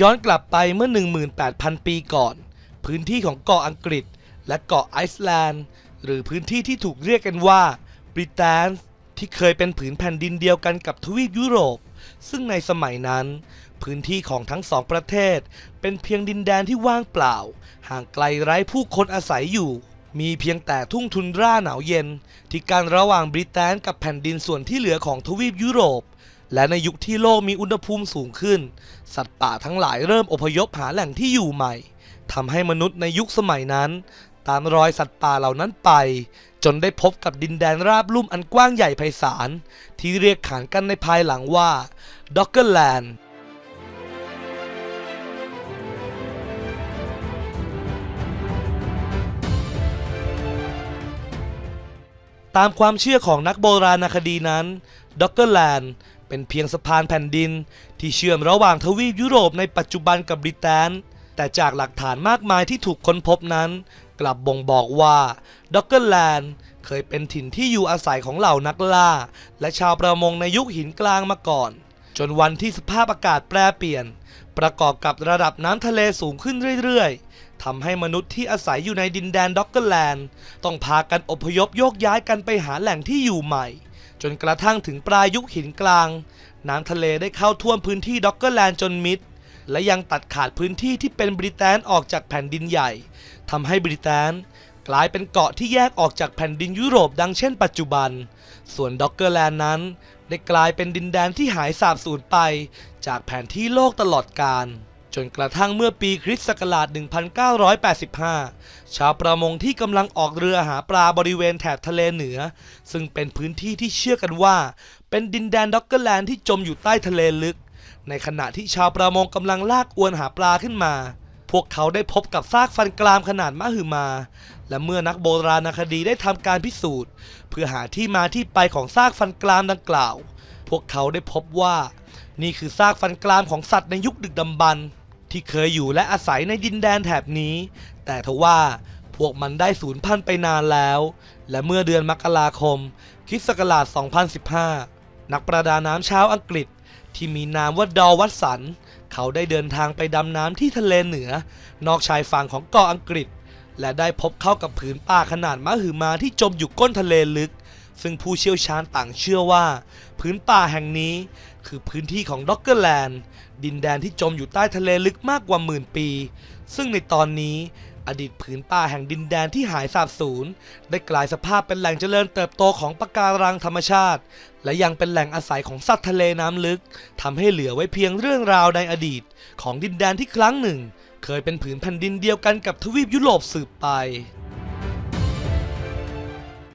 ย้อนกลับไปเมื่อ 18,000 ปีก่อน พื้นที่ของเกาะอังกฤษ และเกาะไอซ์แลนด์ หรือพื้นที่ที่ถูกเรียกกันว่าบริแตนที่เคยเป็นผืนแผ่นดินเดียวกันกับทวีปยุโรป ซึ่งในสมัยนั้น พื้นที่ของทั้งสองประเทศ เป็นเพียงดินแดนที่ว่างเปล่า ห่างไกลไร้ผู้คนอาศัยอยู่ มีเพียงแต่ทุ่งทุนร่าหนาวเย็น ที่การระหว่างบริแตนกับแผ่นดินส่วนที่เหลือของทวีปยุโรป และในยุคที่โลกมีอุณหภูมิสูงขึ้น สัตว์ป่าทั้งหลายเริ่มอพยพหาแหล่งที่อยู่ใหม่ทำให้มนุษย์ในยุคสมัยนั้น ตามรอยสัตว์ป่าเหล่านั้นไป จนได้พบกับดินแดนราบลุ่มอันกว้างใหญ่ไพศาล ที่เรียกขานกันในภายหลังว่าด็อกเกอร์แลนด์ตามความเชื่อของนักโบราณคดีนั้นด็อกเกอร์แลนด์ เป็นเพียงสะพานแผ่นดิน ที่เชื่อมระหว่างทวีปยุโรปในปัจจุบันกับบริแตนแต่จากหลักฐานมากมายที่ถูกค้นพบนั้น กลับบ่งบอกว่าด็อกเกอร์แลนด์เคยเป็นถิ่นที่อยู่อาศัยของเหล่านักล่า และชาวประมงในยุคหินกลางมาก่อน จนวันที่สภาพอากาศแปรเปลี่ยน ประกอบกับระดับน้ำทะเลสูงขึ้นเรื่อยๆทำให้มนุษย์ที่อาศัยอยู่ในดินแดนด็อกเกอร์แลนด์ต้องพากันอพยพโยกย้ายกันไปหาแหล่งที่อยู่ใหม่ จนกระทั่งถึงปลายยุคหินกลาง น้ำทะเลได้เข้าท่วมพื้นที่ด็อกเกอร์แลนด์จนมิด และยังตัดขาดพื้นที่ที่เป็นบริแตนออกจากแผ่นดินใหญ่ทำให้บริแตนกลายเป็นเกาะที่แยกออกจากแผ่นดินยุโรปดังเช่นปัจจุบัน ส่วนด็อกเกอร์แลนด์นั้น ได้กลายเป็นดินแดนที่หายสาบสูญไป จากแผนที่โลกตลอดกาล จนกระทั่งเมื่อปีคริสต์ศักราช 1985 ชาวประมงที่กำลังออกเรือหาปลาบริเวณแถบทะเลเหนือ ซึ่งเป็นพื้นที่ที่เชื่อกันว่า เป็นดินแดนด็อกเกอร์แลนด์ที่จมอยู่ใต้ทะเลลึก ในขณะที่ชาวประมงกำลังลากอวนหาปลาขึ้นมา พวกเขาได้พบกับซากฟันกรามขนาดมหึมา และเมื่อนักโบราณคดีได้ทำการพิสูจน์ เพื่อหาที่มาที่ไปของซากฟันกรามดังกล่าว พวกเขาได้พบว่า นี่คือซากฟันกรามของสัตว์ในยุคดึกดำบรรพ์ ที่เคยอยู่และอาศัยในดินแดนแถบนี้ แต่ทว่าพวกมันได้สูญพันธุ์ไปนานแล้ว และเมื่อเดือนมกราคมคริสต์ศักราช 2015 นักประดาน้ำชาวอังกฤษ ที่มีนามว่าดอวัตสัน เขาได้เดินทางไปดำน้ำที่ทะเลเหนือ นอกชายฝั่งของเกาะอังกฤษ และได้พบเข้ากับผืนป่าขนาดมหึมาที่จมอยู่ก้นทะเลลึก ซึ่งผู้เชี่ยวชาญต่างเชื่อว่า พื้นป่าแห่งนี้คือพื้นที่ของด็อกเกอร์แลนด์ ดินแดนที่จมอยู่ใต้ทะเลลึกมากกว่าหมื่นปี ซึ่งในตอนนี้อดีตผืนป่าแห่งดินแดนที่หายสาบสูญได้กลายสภาพเป็นแหล่งเจริญเติบโตของปะการังธรรมชาติ และยังเป็นแหล่งอาศัยของสัตว์ทะเลน้ำลึกทำให้เหลือไว้เพียงเรื่องราวในอดีต ของดินแดนที่ครั้งหนึ่ง เคยเป็นผืนแผ่นดินเดียวกันกับทวีปยุโรปสืบไป